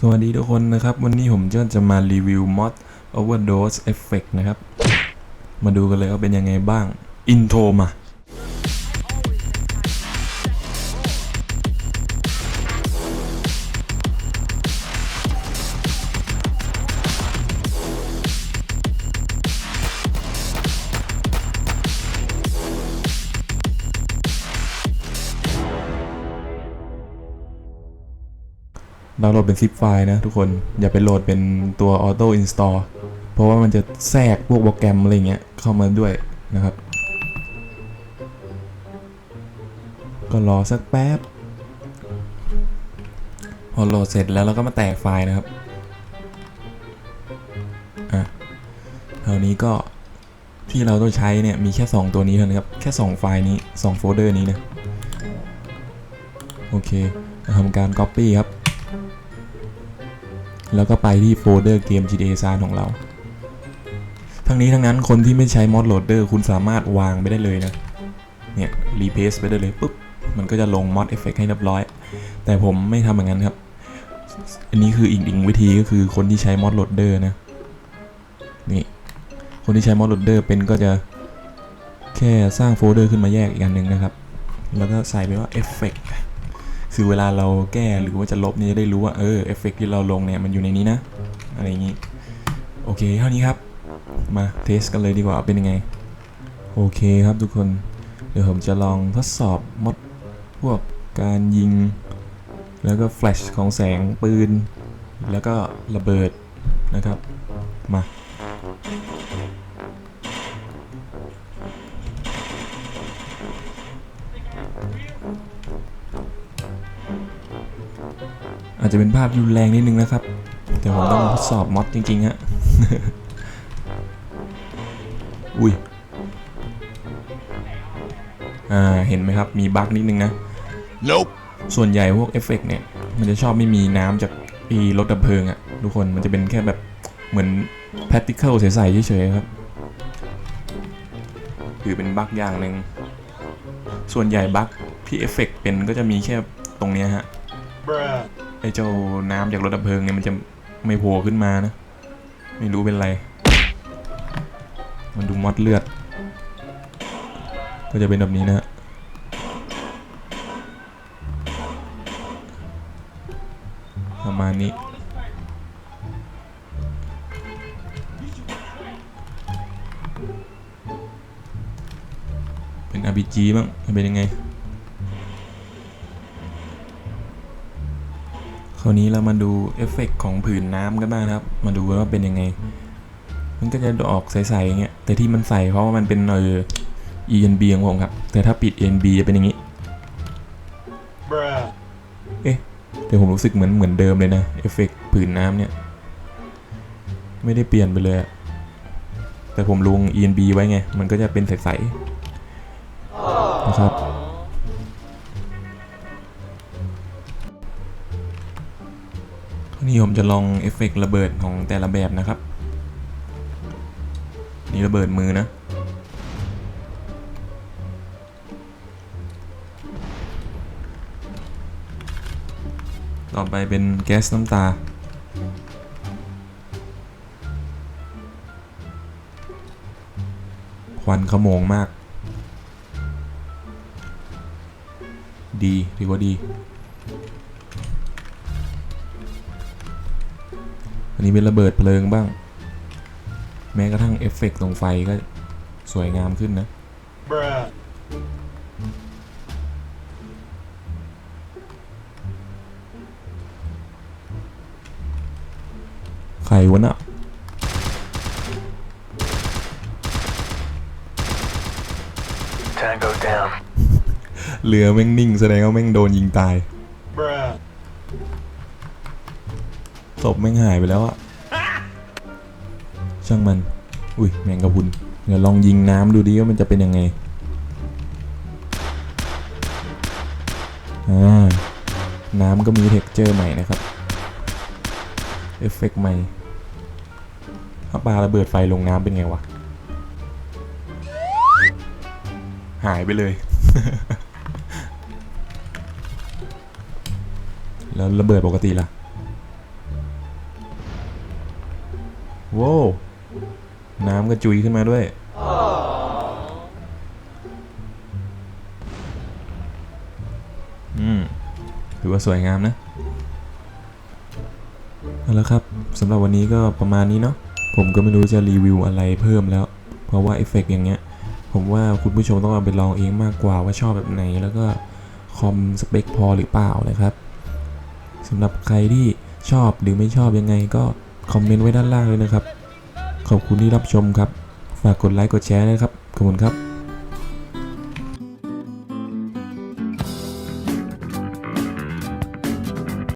สวัสดีทุกคนนะครับ วันนี้ผมจะจะมารีวิวมอด Overdose Effect นะครับ มาดูกันเลยว่าเป็นยังไงบ้าง อินโทรมา เราโหลดเป็นซิปไฟล์นะทุกคน อย่าไปโหลดเป็นตัว Auto Install เพราะว่ามันจะแทรกพวกโปรแกรมอะไรเงี้ยเข้ามาด้วยนะครับ ก็รอสักแป๊บ พอโหลดเสร็จแล้วเราก็มาแตกไฟล์นะครับอะคราวนี้ก็ที่เราต้องใช้เนี่ยมีแค่ 2 ตัวนี้เท่านั้นครับ แค่ 2 ไฟล์นี้ 2 โฟลเดอร์นี้นะ โอเคเราทำการ Copy ครับ แล้วก็ไปที่โฟลเดอร์เกม GTA San ของเรา ทั้งนี้ทั้งนั้นคนที่ไม่ใช้ mod loader คุณสามารถวางไปได้เลยนะ เนี่ย replace ไปได้เลยปุ๊บ มันก็จะลง mod effect ให้เรียบร้อย แต่ผมไม่ทำอย่างนั้นครับ อันนี้คืออีกอีกวิธีก็คือคนที่ใช้ mod loader นะ นี่ คนที่ใช้ mod loader เป็นก็จะแค่สร้างโฟลเดอร์ขึ้นมาแยกอีกอันหนึ่งนะครับ แล้วก็ใส่ไปว่า effect คือเวลาเราแก้หรือว่าจะลบเนี่ยจะได้รู้ว่าเออเอฟเฟกที่เราลงเนี่ยมันอยู่ในนี้นะ อะไรอย่างนี้ โอเคเท่านี้ครับ มาเทสกันเลยดีกว่าเป็นยังไง โอเคครับทุกคน เดี๋ยวผมจะลองทดสอบมดพวกการยิง แล้วก็แฟลชของแสงปืน แล้วก็ระเบิดนะครับ มา อาจจะเป็นภาพรุนแรงนิดนึงนะครับ แต่ผมต้องทดสอบมอดจริงๆฮะ อุ้ย อ่า เห็นไหมครับ มีบั๊กนิดนึงนะ Nope. ส่วนใหญ่พวกเอฟเฟกต์เนี่ย มันจะชอบไม่มีน้ำจากอีรถดับเพลิงอะทุกคน มันจะเป็นแค่แบบเหมือน particle ใสๆเฉยๆครับคือเป็นบั๊กอย่างหนึ่ง ส่วนใหญ่บั๊กที่เอฟเฟกต์เป็นก็จะมีแค่ตรงเนี้ยฮะ Bruh. ไอ้เจ้าน้ำจากรถดับเพลิงเนี่ยมันจะไม่โผล่ขึ้นมานะ ไม่รู้เป็นไร มันดูมอดเลือด ก็จะเป็นแบบนี้นะฮะประมาณนี้เป็น RPG บ้างเป็นยังไง ราวนี้เรามาดูเอฟเฟกต์ของผืนน้ำกันบ้างนะครับ มาดูกันว่าเป็นยังไง มันก็จะออกใสๆอย่างเงี้ย แต่ที่มันใสเพราะว่ามันเป็นเออ ENB ของผมครับ แต่ถ้าปิด ENB จะเป็นอย่างนี้ Bruh. แต่ผมรู้สึกเหมือนเหมือนเดิมเลยนะ เอฟเฟกต์ผืนน้ำเนี่ย ไม่ได้เปลี่ยนไปเลยอะแต่ผมลง ENB ไว้ไง มันก็จะเป็นใสๆนะครับ นี่ผมจะลองเอฟเฟกต์ระเบิดของแต่ละแบบนะครับ นี่ระเบิดมือนะต่อไปเป็นแก๊สน้ำตา ควันขโมงมาก ดีถือว่าดี อันนี้เป็นระเบิดเพลิงบ้าง แม้กระทั่งเอฟเฟกต์ตรงไฟก็สวยงามขึ้นนะ Bruh. ใครวะน่ะ Tango down. เรือแม่งนิ่งแสดงว่าแม่งโดนยิงตาย Bruh. ศพแม่งหายไปแล้วอะช่างมัน อุ้ยแมงกะพุนเดี๋ยวลองยิงน้ำดูดิว่ามันจะเป็นยังไงอ่าน้ำก็มีเท็กเจอร์ใหม่นะครับ เอฟเฟกต์ใหม่ถ้าปลาระเบิดไฟลงน้ำเป็นไงวะ หายไปเลย แล้วระเบิดปกติล่ะ โว้วน้ำกระจุยขึ้นมาด้วย อืมถือว่าสวยงามนะ เอาละครับสำหรับวันนี้ก็ประมาณนี้เนาะ ผมก็ไม่รู้จะรีวิวอะไรเพิ่มแล้ว เพราะว่าเอฟเฟกต์อย่างเงี้ย ผมว่าคุณผู้ชมต้องเอาไปลองเองมากกว่าว่าชอบแบบไหน แล้วก็คอมสเปคพอหรือเปล่านะครับสำหรับใครที่ชอบหรือไม่ชอบยังไงก็ คอมเมนต์ไว้ด้านล่างเลยนะครับ ขอบคุณที่รับชมครับ ฝากกดไลค์กดแชร์นะครับ ขอบคุณครับ